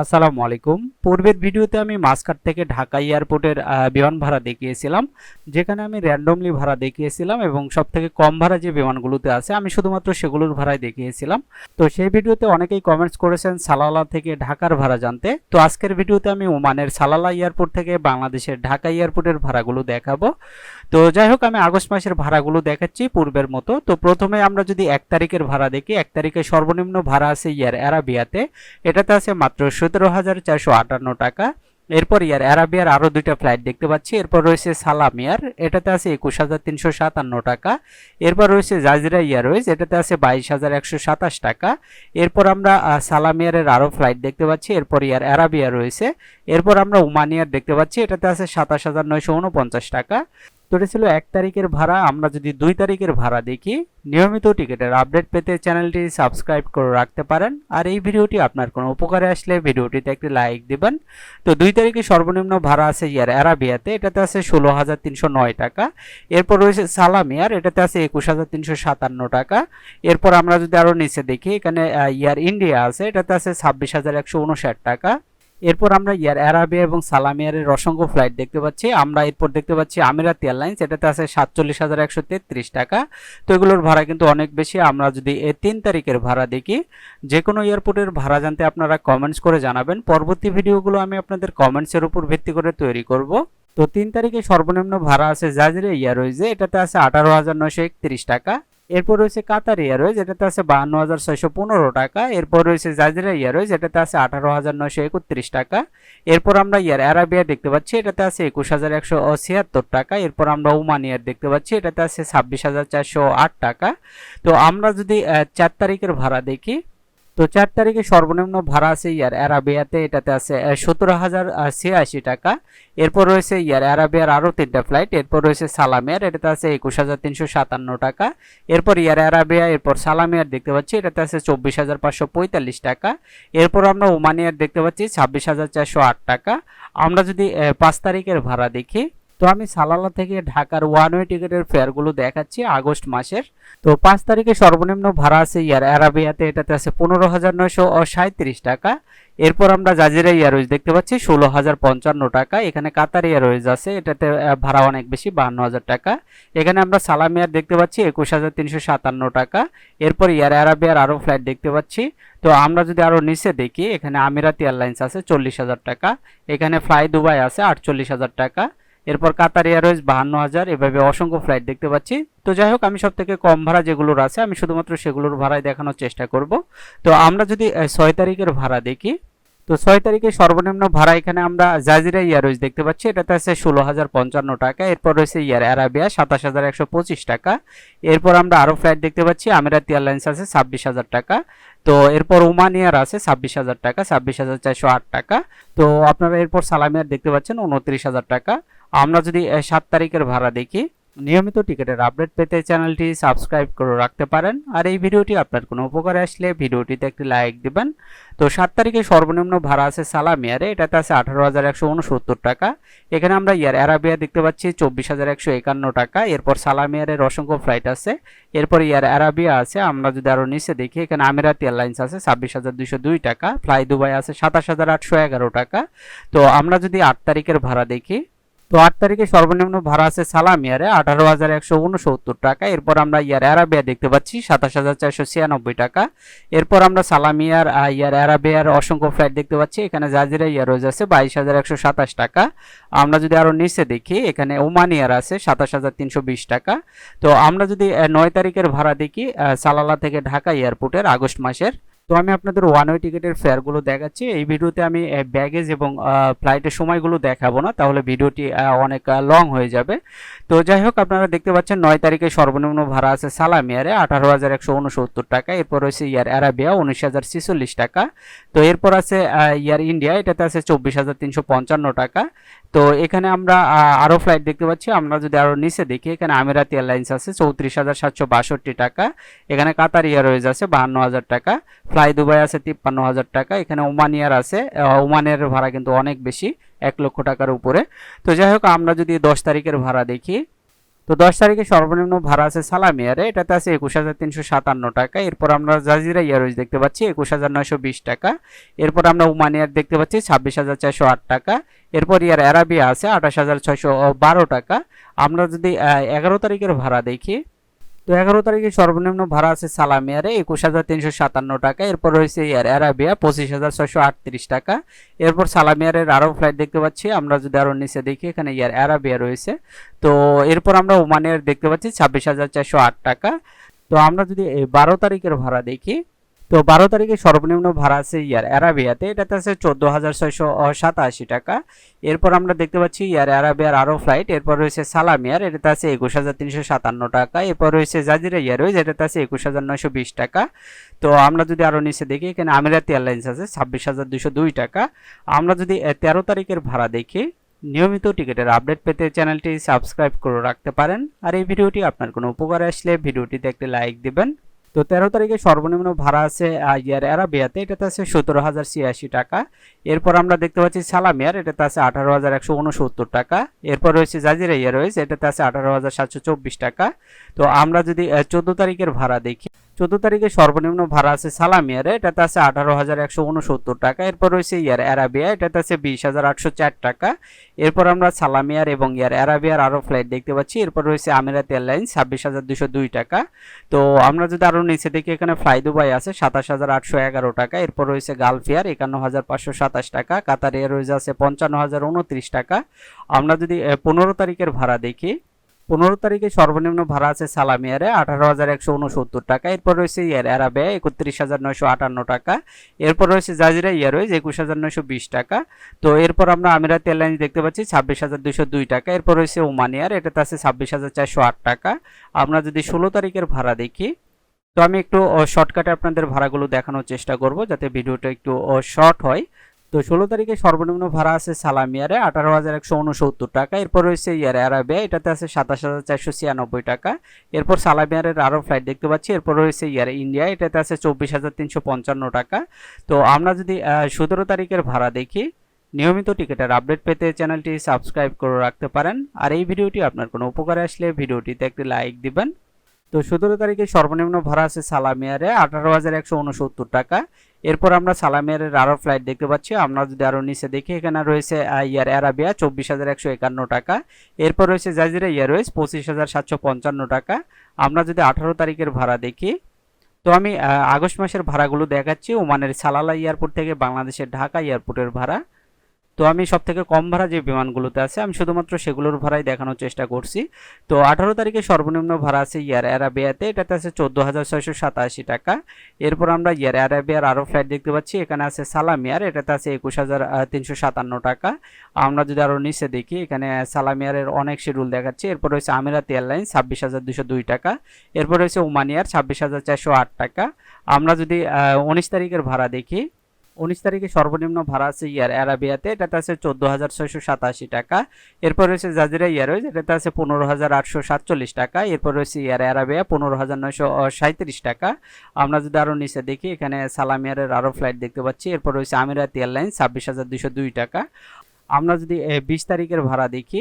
আসসালামু আলাইকুম। পূর্বের ভিডিওতে আমি মাসকাট থেকে ঢাকা এয়ারপোর্টের বিমান ভাড়া দেখিয়েছিলাম, যেখানে আমি র্যান্ডমলি ভাড়া দেখিয়েছিলাম এবং সব থেকে কম ভাড়া যে বিমানগুলোতে আছে, আমি শুধুমাত্র সেগুলোর ভাড়াই দেখিয়েছিলাম। তো সেই ভিডিওতে অনেকেই কমেন্টস করেছেন সালালা থেকে ঢাকার ভাড়া জানতে। তো আজকের ভিডিওতে আমি ওমানের সালালা এয়ারপোর্ট থেকে বাংলাদেশের ঢাকা এয়ারপোর্টের ভাড়াগুলো দেখাবো। তো যাই হোক, আমি আগস্ট মাসের ভাড়াগুলো দেখাচ্ছি পূর্বের মতো। তো প্রথমে আমরা যদি এক তারিখের ভাড়া দেখি, এক তারিখে সর্বনিম্ন ভাড়া আছে ইয়ার অ্যারাবিয়াতে। এটাতে আছে মাত্র সতেরো হাজার চারশো আটান্ন টাকা। এরপর ইয়ার অ্যারাবিয়ার আরও দুইটা ফ্লাইট দেখতে পাচ্ছি। এরপর রয়েছে সালামিয়ার এটাতে আছে একুশ হাজার তিনশো সাতান্ন টাকা। এরপর রয়েছে জাজিরা এয়ারওয়েজ, এটাতে আছে বাইশ হাজার একশো সাতাশ টাকা। এরপর আমরা সালামিয়ারের আরও ফ্লাইট দেখতে পাচ্ছি। এরপর ইয়ার অ্যারাবিয়া রয়েছে। এরপর আমরা উমানিয়ার দেখতে পাচ্ছি। এটাতে আছে সাতাশ হাজার নয়শো উনপঞ্চাশ টাকা। এটা ছিল এক তারিখের ভাড়া, আমরা যদি দুই তারিখের ভাড়া দেখি, নিয়মিত টিকিটের আপডেট পেতে চ্যানেলটি সাবস্ক্রাইব করে রাখতে পারেন। আর এই ভিডিওটি আপনার কোনো উপকারে আসলে ভিডিওটিতে একটি লাইক দিবেন। তো দুই তারিখে সর্বনিম্ন ভাড়া আছে ইয়ার অ্যারাবিয়াতে, এটাতে আছে ষোলো হাজার তিনশো নয় টাকা। এরপর রয়েছে সালামিয়ার এটাতে আছে একুশ হাজার তিনশো সাতান্ন টাকা। এরপর আমরা যদি আরও নিচে দেখি, এখানে ইয়ার ইন্ডিয়া আছে, এটাতে আছে ছাব্বিশ হাজার একশো উনষাট টাকা। এরপর আমরা ইয়ার অ্যারাবিয়া এবং সালামিয়ারের অসংখ্য ফ্লাইট দেখতে পাচ্ছি। আমরা এরপর দেখতে পাচ্ছি আমিরাত এয়ারলাইন্স। এটাতে আছে সাতচল্লিশ হাজার একশো তেত্রিশ টাকা। তো এগুলোর ভাড়া কিন্তু অনেক বেশি। আমরা যদি এ তিন তারিখের ভাড়া দেখি যে কোনো এয়ারপোর্টের ভাড়া জানতে আপনারা কমেন্টস করে জানাবেন। পরবর্তী ভিডিওগুলো আমি আপনাদের কমেন্টসের উপর ভিত্তি করে তৈরি করব। তো তিন তারিখে সর্বনিম্ন ভাড়া আছে জাজিরা এয়ারওয়েজে। এটাতে আছে আঠারো হাজার নয়শো একত্রিশ টাকা। এরপর রয়েছে কাতার এয়ারওয়েজ, এটাতে আছে বাহান্ন হাজার ছয়শো পনেরো টাকা। এরপর রয়েছে জাজিরা এয়ারওয়েজ, এটাতে আছে আঠারো হাজার নয়শো একত্রিশ টাকা। এরপর আমরা ইয়ার অ্যারাবিয়া দেখতে পাচ্ছি, এটাতে আছে একুশ হাজার একশো ছিয়াত্তর টাকা। এরপর আমরা ওমান ইয়ার দেখতে পাচ্ছি, এটাতে আছে ছাব্বিশ হাজার চারশো আট টাকা। তো আমরা যদি চার তারিখের ভাড়া দেখি তো চার তারিখে সর্বনিম্ন ভাড়া আছে ইয়ার অ্যারাবিয়াতে, এটাতে আছে সতেরো হাজার ছিয়াশি টাকা। এরপর রয়েছে ইয়ার অ্যারাবিয়ার আরও তিনটা ফ্লাইট, এরপর রয়েছে সালামিয়ার, এটাতে আছে একুশ হাজার তিনশো সাতান্ন টাকা। এরপর ইয়ার অ্যারাবিয়া, এরপর সালামিয়ার দেখতে পাচ্ছি, এটাতে আছে চব্বিশ হাজার পাঁচশো পঁয়তাল্লিশ টাকা। এরপর আমরা ওমানিয়ার দেখতে পাচ্ছি, ছাব্বিশ হাজার চারশো আট টাকা। আমরা যদি পাঁচ তারিখের ভাড়া দেখি তো আমি সালালা থেকে ঢাকার ওয়ান ওয়ে টিকিটের ফেয়ারগুলো দেখাচ্ছি আগস্ট মাসের। তো পাঁচ তারিখে সর্বনিম্ন ভাড়া আছে ইয়ার অ্যারাবিয়াতে এটাতে আছে পনেরো হাজার নয়শো সাঁত্রিশ টাকা। এরপর আমরা জাজিরা এয়ারওয়েজ দেখতে পাচ্ছি ষোলো হাজার পঞ্চান্ন টাকা। এখানে কাতার এয়ারওয়েজ আছে, এটাতে ভাড়া অনেক বেশি, বাহান্ন হাজার টাকা। এখানে আমরা সালামিয়ার দেখতে পাচ্ছি একুশ হাজার তিনশো সাতান্ন টাকা। এরপর এয়ার অ্যারাবিয়ার আরও ফ্লাইট দেখতে পাচ্ছি। তো আমরা যদি আরও নিচে দেখি, এখানে আমিরাত এয়ারলাইন্স আছে চল্লিশ হাজার টাকা। এখানে ফ্লাই দুবাই আছে আটচল্লিশ হাজার টাকা। এরপর কাতার এয়ারওয়েজ বাহান্ন হাজার। এভাবে অসংখ্য ফ্লাইট দেখতে পাচ্ছি। তো যাই হোক, আমি সব থেকে কম ভাড়া যেগুলোর আছে, আমি শুধুমাত্র সেগুলোর ভাড়ায় দেখানোর চেষ্টা করব। তো আমরা যদি ছয় তারিখের ভাড়া দেখি, তো ছয় তারিখে সর্বনিম্ন ভাড়া এখানে আমরা জাজিরা এয়ারওয়েজ দেখতে পাচ্ছি। এটাতে আছে ষোলো হাজার পঞ্চান্ন টাকা, এরপর রয়েছে ইয়ার অ্যারাবিয়া সাতাশ হাজার একশো পঁচিশ টাকা। এরপর আমরা আরও ফ্লাইট দেখতে পাচ্ছি, আমিরাত এয়ারলাইন্স আছে ছাব্বিশ হাজার টাকা। তো এরপর ওমান এয়ার আছে ছাব্বিশ হাজার টাকা, ছাব্বিশ হাজার চারশো আট টাকা। তো আপনারা এরপর সালামিয়ার দেখতে পাচ্ছেন, উনত্রিশ হাজার টাকা। আমরা যদি সাত তারিখের ভাড়া দেখি, নিয়মিত টিকিটের আপডেট পেতে চ্যানেলটি সাবস্ক্রাইব করে রাখতে পারেন। আর এই ভিডিওটি আপনার কোনো উপকারে আসলে ভিডিওটিতে একটি লাইক দিবেন। তো সাত তারিখে সর্বনিম্ন ভাড়া আছে সালামিয়ারে এটাতে আছে আঠারো হাজার একশো উনসত্তর টাকা। এখানে আমরা ইয়ার অ্যারাবিয়া দেখতে পাচ্ছি, চব্বিশ হাজার একশো একান্ন টাকা। এরপর সালামিয়ারের অসংখ্য ফ্লাইট আছে। এরপর ইয়ার অ্যারাবিয়া আছে, আমরা যদি আরও নিচে দেখি, এখানে আমিরাত এয়ারলাইন্স আছে, ছাব্বিশ হাজার দুইশো দুই টাকা। ফ্লাই দুবাই আছে, সাতাশ হাজার আটশো এগারো টাকা। তো আমরা যদি আট তারিখের ভাড়া দেখি তো আট তারিখে সর্বনিম্ন ভাড়া আছে সালামিয়ারে আঠারো হাজার একশো উনসত্তর টাকা। এরপর আমরা ইয়ার অ্যারাবিয়া দেখতে পাচ্ছি সাতাশ হাজার চারশো ছিয়ানব্বই টাকা। এরপর আমরা সালামিয়ার আহ, ইয়ার অ্যারাবিয়ার অসংখ্য ফ্লাইট দেখতে পাচ্ছি এখানে জাজিরা ইয়ার ইয়ারোজ আছে বাইশ হাজার একশো সাতাশ টাকা। আমরা যদি আরও নিচে দেখি এখানে ওমান ইয়ার আছে সাতাশ হাজার তিনশো বিশ টাকা। তো আমরা যদি নয় তারিখের ভাড়া দেখি সালালা থেকে ঢাকা এয়ারপোর্টের আগস্ট মাসের তো আমি আপনাদের ওয়ান ওয়ে টিকিটের ফেয়ারগুলো দেখাচ্ছি। এই ভিডিওতে আমি ব্যাগেজ এবং ফ্লাইটের সময়গুলো দেখাবো না, তাহলে ভিডিওটি অনেক লং হয়ে যাবে। তো যাই হোক, আপনারা দেখতে পাচ্ছেন নয় তারিখে সর্বনিম্ন ভাড়া আছে সালামিয়ারে, আঠারো হাজার একশো উনসত্তর টাকা। এরপর রয়েছে ইয়ার অ্যারাবিয়া, উনিশ হাজার ছিচল্লিশ টাকা। তো এরপর আছে ইয়ার ইন্ডিয়া, এটাতে আছে চব্বিশ হাজার তিনশো পঞ্চান্ন টাকা। তো এখানে আমরা আরও ফ্লাইট দেখতে পাচ্ছি, আমরা যদি আরও নিচে দেখি, এখানে আমিরাত এয়ারলাইন্স আছে, চৌত্রিশ হাজার সাতশো বাষট্টি টাকা। এখানে কাতার এয়ারওয়েজ আছে, বাহান্ন হাজার টাকা। ফ্লাই দুবাই আছে তিপ্পান্ন হাজার টাকা, এখানে ওমান এয়ার আছে ওমানের ভাড়া কিন্তু অনেক বেশি, এক লক্ষ টাকার উপরে। তো যাই হোক, আমরা যদি দশ তারিখের ভাড়া দেখি, তো দশ তারিখে সর্বনিম্ন ভাড়া আছে সালাম এয়ারে এটাতে আছে একুশ হাজার তিনশো সাতান্ন টাকা। এরপর আমরা জাজিরা এয়ারওয়েজ দেখতে পাচ্ছি, একুশ হাজার নয়শো বিশ টাকা। এরপর আমরা ওমান এয়ার দেখতে পাচ্ছি, ছাব্বিশ হাজার চারশো আট টাকা। এরপর ইয়ার অ্যারাবিয়া আছে, আঠাশ হাজার ছয়শো বারো টাকা। আমরা যদি এগারো তারিখের ভাড়া দেখি তো এগারো তারিখে সর্বনিম্ন ভাড়া আছে সালাম এয়ারে একুশ হাজার তিনশো সাতান্ন টাকা, এরপর রয়েছে এয়ার অ্যারাবিয়া পঁচিশ হাজার ছয়শো আটত্রিশ টাকা। এরপর সালাম এয়ারের আরও ফ্লাইট দেখতে পাচ্ছি, আমরা যদি আরও নিচে দেখি, এখানে এয়ার অ্যারাবিয়া রয়েছে। তো এরপর আমরা ওমান এয়ার দেখতে পাচ্ছি ছাব্বিশ হাজার চারশো আট টাকা। তো আমরা যদি বারো তারিখের ভাড়া দেখি তো বারো তারিখে সর্বনিম্ন ভাড়া আছে ইয়ার অ্যারাবিয়াতে। এটাতে আছে চোদ্দ হাজার ছয়শো সাতাশি টাকা। এরপর আমরা দেখতে পাচ্ছি ইয়ার অ্যারাবিয়ার আরও ফ্লাইট এরপর রয়েছে সালাম ইয়ার, এটাতে আছে একুশ হাজার তিনশো সাতান্ন টাকা। এরপর রয়েছে জাজিরা এয়ারওয়েজ এটাতে আছে একুশ হাজার নয়শো বিশ টাকা। তো আমরা যদি আরও নিচে দেখি, এখানে আমিরাতি এয়ারলাইন্স আছে ছাব্বিশ হাজার দুশো দুই টাকা। আমরা যদি তেরো তারিখের ভাড়া দেখি, নিয়মিত টিকিটের আপডেট পেতে চ্যানেলটি সাবস্ক্রাইব করে রাখতে পারেন। আর এই ভিডিওটি আপনার কোনো উপকারে আসলে ভিডিওটিতে একটি লাইক দিবেন। তো তেরো তারিখে সর্বনিম্ন ভাড়া আছে ইয়ার অ্যারাবিয়াতে। এটাতে আছে সতেরো হাজার ছিয়াশি টাকা। এরপর আমরা দেখতে পাচ্ছি সালামিয়ার, এটাতে আছে আঠারো হাজার একশো উনসত্তর টাকা। এরপর রয়েছে জাজিরা রয়েছে, এটাতে আছে আঠারো হাজার সাতশো চব্বিশ টাকা। তো আমরা যদি চোদ্দ তারিখের ভাড়া দেখি চোদ্দ তারিখে সর্বনিম্ন ভাড়া আছে সালামিয়ারে, এটাতে আছে আঠারো হাজার একশো উনসত্তর টাকা। এরপর রয়েছে ইয়ার অ্যারাবিয়া, এটাতে আছে বিশ হাজার আটশো চার টাকা। এরপর আমরা সালামিয়ার এবং ইয়ার অ্যারাবিয়ার আরও ফ্লাইট দেখতে পাচ্ছি। এরপর রয়েছে আমিরাত এয়ারলাইন্স, ছাব্বিশ হাজার দুশো দুই টাকা। তো আমরা যদি আরও নিচে দেখি, এখানে ফ্লাই দুবাই আছে, সাতাশ হাজার আটশো এগারো টাকা। এরপর রয়েছে গালফিয়ার, একান্ন হাজার পাঁচশো সাতাশ টাকা। কাতার এয়ারওয়েজ আছে পঞ্চান্ন হাজার উনত্রিশ টাকা। আমরা যদি পনেরো তারিখের ভাড়া দেখি পনেরো তারিখে সর্বনিম্ন ভাড়া আছে সালাম এয়ারে আঠারো হাজার একশো উনসত্তর টাকা। এরপর রয়েছে ইয়ার অ্যারাবে একত্রিশ হাজার নয়শো আটান্ন টাকা। এরপর রয়েছে জাজিরা ইয়ারওয়েজ একুশ হাজার নয়শো বিশ টাকা। তো এরপর আমরা আমিরাত এয়ারলাইন্স দেখতে পাচ্ছি, ছাব্বিশ হাজার দুশো দুই টাকা। এরপর রয়েছে ওমান এয়ার এটাতে আছে ছাব্বিশ হাজার চারশো আট টাকা। আমরা যদি ষোলো তারিখের ভাড়া দেখি, তো আমি একটু শর্টকাটে আপনাদের ভাড়াগুলো দেখানোর চেষ্টা করব, যাতে ভিডিওটা একটু শর্ট হয়। তো ষোলো তারিখে সর্বনিম্ন ভাড়া আছে সালামিয়ারে আঠারো হাজার একশো উনসত্তর টাকা। এরপর রয়েছে ইয়ার অ্যারাবিয়া এটাতে আছে সাতাশ হাজার চারশো ছিয়ানব্বই টাকা। এরপর সালামিয়ারের আরও ফ্লাইট দেখতে পাচ্ছি। এরপর রয়েছে ইয়ার ইন্ডিয়া, এটাতে আছে চব্বিশ হাজার তিনশো পঞ্চান্ন টাকা। তো আমরা যদি সতেরো তারিখের ভাড়া দেখি, নিয়মিত টিকিটের আপডেট পেতে চ্যানেলটি সাবস্ক্রাইব করে রাখতে পারেন। আর এই ভিডিওটি আপনার কোনো উপকারে আসলে ভিডিওটিতে একটি লাইক দিবেন। তো সতেরো তারিখে সর্বনিম্ন ভাড়া আছে সালামিয়ারে আঠারো হাজার একশো উনসত্তর টাকা। এরপর আমরা সালামের আরও ফ্লাইট দেখতে পাচ্ছি। আমরা যদি আরও নিচে দেখি, এখানে রয়েছে ইয়ার অ্যারাবিয়া চব্বিশ হাজার একশো একান্ন টাকা। এরপর রয়েছে জাজিরা এয়ারওয়েজ পঁচিশ হাজার সাতশো পঞ্চান্ন টাকা। আমরা যদি আঠারো তারিখের ভাড়া দেখি, তো আমি আগস্ট মাসের ভাড়াগুলো দেখাচ্ছি। ওমানের সালালা এয়ারপোর্ট থেকে বাংলাদেশের ঢাকা এয়ারপোর্টের ভাড়া। তো আমি সব থেকে কম ভাড়া যে বিমানগুলোতে আছে, আমি শুধুমাত্র সেগুলোর ভাড়াই দেখানোর চেষ্টা করছি। তো আঠারো তারিখে সর্বনিম্ন ভাড়া আছে ইয়ার অ্যারাবিয়াতে, এটাতে আছে চোদ্দ হাজার ছয়শো সাতাশি টাকা। এরপর আমরা ইয়ার অ্যারাবিয়ার আরও ফ্লাইট দেখতে পাচ্ছি, এখানে আছে সালামিয়ার এটাতে আছে একুশ হাজার তিনশো সাতান্ন টাকা। আমরা যদি আরও নিচে দেখি, এখানে সালামিয়ারের অনেক শিডিউল দেখাচ্ছি। এরপর রয়েছে আমিরাত এয়ারলাইন্স, ছাব্বিশ হাজার দুশো দুই টাকা। এরপর রয়েছে ওমানিয়ার ছাব্বিশ হাজার চারশো আট টাকা। আমরা যদি উনিশ তারিখের ভাড়া দেখি উনিশ তারিখে সর্বনিম্ন ভাড়া আছে ইয়ার অ্যারাবিয়াতে, এটাতে আছে চোদ্দ হাজার ছয়শো সাতাশি টাকা। এরপর রয়েছে জাজিরা ইয়ারওয়েজ এটাতে আছে পনেরো হাজার আটশো সাতচল্লিশ টাকা। এরপর রয়েছে ইয়ার অ্যারাবিয়া, পনেরো হাজার নয়শো সাঁত্রিশ টাকা। আমরা যদি আরও নিচে দেখি, এখানে সালাম সালামিয়ারের আরও ফ্লাইট দেখতে পাচ্ছি। এরপর রয়েছে আমিরাত এয়ারলাইন্স, ছাব্বিশ হাজার দুশো দুই টাকা। আমরা যদি বিশ তারিখের ভাড়া দেখি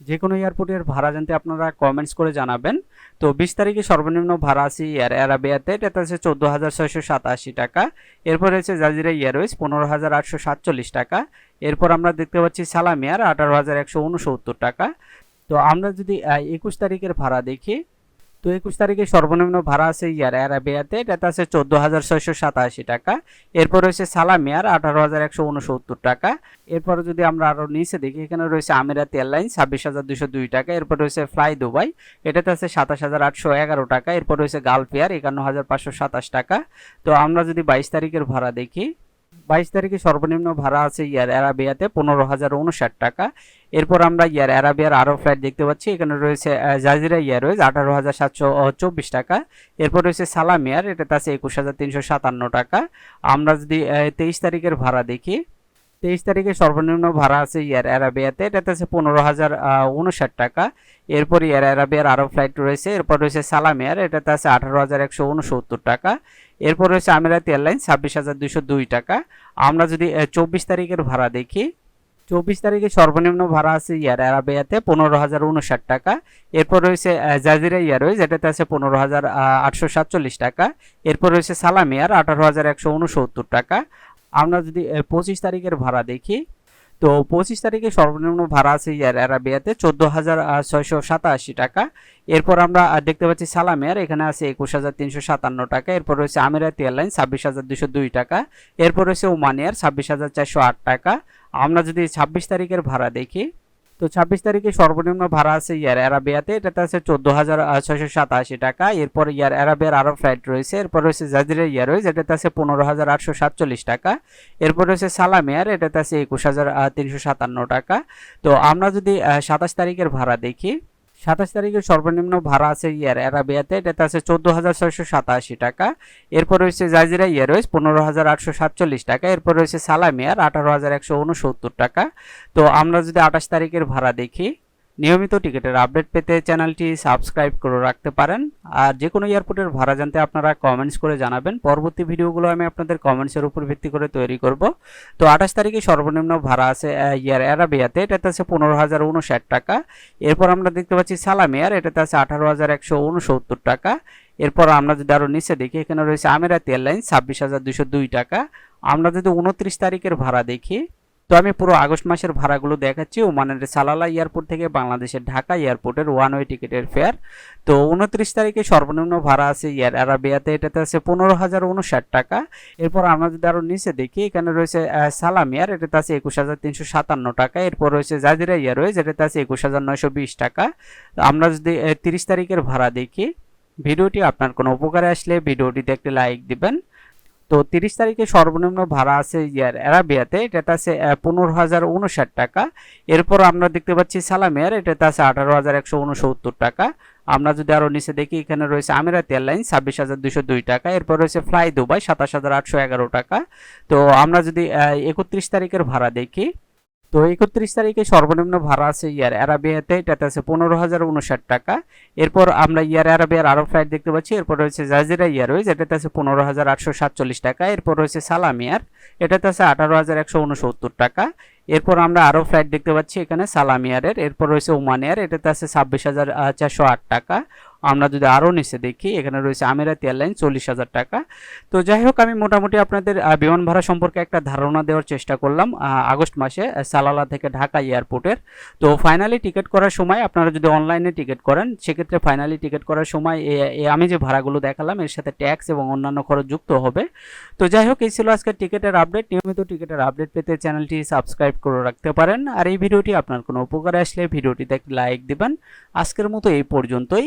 যে কোনো এয়ারপোর্টের ভাড়া জানতে আপনারা কমেন্টস করে জানাবেন। তো বিশ তারিখে সর্বনিম্ন ভাড়া আছে এয়ার অ্যারাবিয়াতে এটা আছে চোদ্দ হাজার ছয়শো সাতাশি টাকা। এরপর আছে জাজিরা এয়ারওয়েজ পনেরো হাজার আটশো সাতচল্লিশ টাকা। এরপর আমরা দেখতে পাচ্ছি সালামিয়ার আঠারো হাজার একশো উনসত্তর টাকা। তো আমরা যদি একুশ তারিখের ভাড়া দেখি তো একুশ তারিখে সর্বনিম্ন ভাড়া আছে ইয়ার অ্যারাবিয়াতে। এটাতে আছে চোদ্দ হাজার ছয়শো সাতাশি টাকা। এরপর রয়েছে সালামিয়ার আঠারো হাজার একশো উনসত্তর টাকা। এরপর যদি আমরা আরও নিচে দেখি, এখানে রয়েছে আমিরাত এয়ারলাইন্স ছাব্বিশ হাজার দুশো দুই টাকা। এরপর রয়েছে ফ্লাই দুবাই, এটাতে আছে সাতাশ হাজার আটশো এগারো টাকা। এরপর রয়েছে গালফ এয়ার, একান্ন হাজার পাঁচশো সাতাশ টাকা। তো আমরা যদি বাইশ তারিখের ভাড়া দেখি বাইশ তারিখে সর্বনিম্ন ভাড়া আছে ইয়ার অ্যারাবিয়াতে পনেরো হাজার উনষাট টাকা। এরপর আমরা ইয়ার অ্যারাবিয়ার আরও ফ্লাইট দেখতে পাচ্ছি। এখানে রয়েছে জাজিরা ইয়ারওয়েজ আঠারো হাজার সাতশো চব্বিশ টাকা। এরপর রয়েছে সালাম এয়ার এটাতে আছে একুশ হাজার তিনশো সাতান্ন টাকা। আমরা যদি তেইশ তারিখের ভাড়া দেখি, তেইশ তারিখে সর্বনিম্ন ভাড়া আছে ইয়ার অ্যারাবিয়াতে, এটাতে আছে পনেরো হাজার উনষাট টাকা। এরপর ইয়ার অ্যারাবিয়ার আরও ফ্লাইট রয়েছে, এরপর রয়েছে সালাম এয়ার এটাতে আছে আঠারো হাজার একশো উনসত্তর টাকা। এরপর রয়েছে আমিরাত এয়ারলাইন্স ছাব্বিশ হাজার দুশো দুই টাকা। আমরা যদি চব্বিশ তারিখের ভাড়া দেখি, চব্বিশ তারিখে সর্বনিম্ন ভাড়া আছে ইয়ার অ্যারাবিয়াতে পনেরো হাজার উনষাট টাকা। এরপর রয়েছে জাজিরা ইয়ারওয়েজ এটাতে আছে পনেরো হাজার আটশো সাতচল্লিশ টাকা। এরপর রয়েছে সালাম এয়ার আঠারো হাজার একশো উনসত্তর টাকা। আমরা যদি পঁচিশ তারিখের ভাড়া দেখি তো পঁচিশ তারিখে সর্বনিম্ন ভাড়া আছে ইয়ার অ্যারাবিয়াতে চোদ্দ হাজার ছয়শো সাতাশি টাকা। এরপর আমরা দেখতে পাচ্ছি সালাম এয়ার এখানে আছে একুশ হাজার তিনশো সাতান্ন টাকা। এরপর রয়েছে আমিরাত এয়ারলাইন ছাব্বিশ হাজার দুশো দুই টাকা। এরপর রয়েছে ওমান এয়ার ছাব্বিশ হাজার চারশো আট টাকা। আমরা যদি ছাব্বিশ তারিখের ভাড়া দেখি তো ছাব্বিশ তারিখে সর্বনিম্ন ভাড়া আছে ইয়ার অ্যারাবিয়াতে। এটাতে আছে চোদ্দ হাজার ছয়শো সাতাশি টাকা। এরপর ইয়ার অ্যারাবিয়ার আরও ফ্লাইট রয়েছে। এরপর রয়েছে জাজিরা রয়েছে। এটাতে আছে পনেরো হাজার আটশো সাতচল্লিশ টাকা। এরপর রয়েছে সালাম এয়ার এটাতে আছে একুশ হাজার তিনশো সাতান্ন টাকা। তো আমরা যদি সাতাশ তারিখের ভাড়া দেখি সাতাশ তারিখের সর্বনিম্ন ভাড়া আছে ইয়ার অ্যারাবিয়াতে, এটাতে আছে চোদ্দ হাজার ছয়শো সাতাশি টাকা। এরপর রয়েছে জাজিরা এয়ারওয়েজ পনেরো হাজার আটশো সাতচল্লিশ টাকা, এরপর রয়েছে সালাম এয়ার আঠারো হাজার একশো উনসত্তর টাকা। তো আমরা যদি আঠাশ তারিখের ভাড়া দেখি নিয়মিত টিকিটের আপডেট পেতে চ্যানেলটি সাবস্ক্রাইব করে রাখতে পারেন। আর যে কোনো এয়ারপোর্টের ভাড়া জানতে আপনারা কমেন্টস করে জানাবেন। পরবর্তী ভিডিওগুলো আমি আপনাদের কমেন্টসের উপর ভিত্তি করে তৈরি করব। তো আঠাশ তারিখে সর্বনিম্ন ভাড়া আছে ইয়ার অ্যারাবিয়াতে। এটাতে আছে পনেরো হাজার উনষাট টাকা। এরপর আমরা দেখতে পাচ্ছি সালাম এয়ার এটাতে আছে আঠারো হাজার একশো উনসত্তর টাকা। এরপর আমরা যদি আরও নিচে দেখি, এখানে রয়েছে আমিরাত এয়ারলাইন্স, ছাব্বিশ হাজার দুশো দুই টাকা। আমরা যদি উনত্রিশ তারিখের ভাড়া দেখি তো আমি পুরো আগস্ট মাসের ভাড়াগুলো দেখাচ্ছি। ওমানের সালালা এয়ারপোর্ট থেকে বাংলাদেশের ঢাকা এয়ারপোর্টের ওয়ান ওয়ে টিকিটের ফেয়ার তো উনত্রিশ তারিখে সর্বনিম্ন ভাড়া আছে ইয়ার আরাবিয়াতে এটাতে আছে পনেরো হাজার উনষাট টাকা। এরপর আমরা যদি আরও নিচে দেখি, এখানে রয়েছে সালাম এয়ার এটাতে আছে একুশ হাজার তিনশো সাতান্ন টাকা। এরপর রয়েছে জাজিরা এয়ারওয়েজ এটাতে আছে একুশ হাজার নয়শো বিশ টাকা। আমরা যদি তিরিশ তারিখের ভাড়া দেখি, ভিডিওটি আপনার কোনো উপকারে আসলে ভিডিওটিতে একটি লাইক দিবেন। তো তিরিশ তারিখে সর্বনিম্ন ভাড়া আছে ইয়ার অ্যারাবিয়াতে, এটাতে আছে পনেরো হাজার উনষাট টাকা। এরপর আমরা দেখতে পাচ্ছি সালামিয়ার, এটাতে আছে আঠারো হাজার একশো উনসত্তর টাকা। আমরা যদি আরও নিচে দেখি, এখানে রয়েছে আমিরাত এয়ারলাইন ছাব্বিশ হাজার দুশো দুই টাকা। এরপর রয়েছে ফ্লাই দুবাই, সাতাশ হাজার আটশো এগারো টাকা। তো আমরা যদি একত্রিশ তারিখের ভাড়া দেখি তো একত্রিশ তারিখে সর্বনিম্ন ভাড়া আছে ইয়ার অ্যারাবিয়াতে, এটাতে আছে পনেরো হাজার উনষাট টাকা। এরপর আমরা ইয়ার অ্যারাবিয়ার আরও ফ্লাইট দেখতে পাচ্ছি, এরপর রয়েছে জাজিরা এয়ারওয়েজ, এটাতে আছে পনেরো হাজার আটশো সাতচল্লিশ টাকা। এরপর রয়েছে সালাম এয়ার, এটাতে আছে আঠারো হাজার একশো উনসত্তর টাকা। এরপর আমরা আরও ফ্লাইট দেখতে পাচ্ছি এখানে সালাম এয়ারের, এরপর রয়েছে ওমান এয়ার, এটাতে আছে ছাব্বিশ হাজার চারশো আট টাকা। আমরা যদি আরও নিচে দেখি, এখানে রয়েছে আমিরাত এয়ারলাইন চল্লিশ হাজার টাকা। তো যাই হোক, আমি মোটামুটি আপনাদের বিমান ভাড়া সম্পর্কে একটা ধারণা দেওয়ার চেষ্টা করলাম আগস্ট মাসে সালালা থেকে ঢাকা এয়ারপোর্টের। তো ফাইনালি টিকিট করার সময় আপনারা যদি অনলাইনে টিকিট করেন, সেক্ষেত্রে ফাইনালি টিকিট করার সময় আমি যে ভাড়াগুলো দেখালাম, এর সাথে ট্যাক্স এবং অন্যান্য খরচ যুক্ত হবে। তো যাই হোক, এই ছিল আজকের টিকিটের আপডেট নিয়মিত টিকিটের আপডেট পেতে চ্যানেলটি সাবস্ক্রাইব করে রাখতে পারেন। আর এই ভিডিওটি আপনার কোনো উপকারে আসলে, ভিডিওটিতে লাইক দিবেন। আজকের মতো এই পর্যন্তই।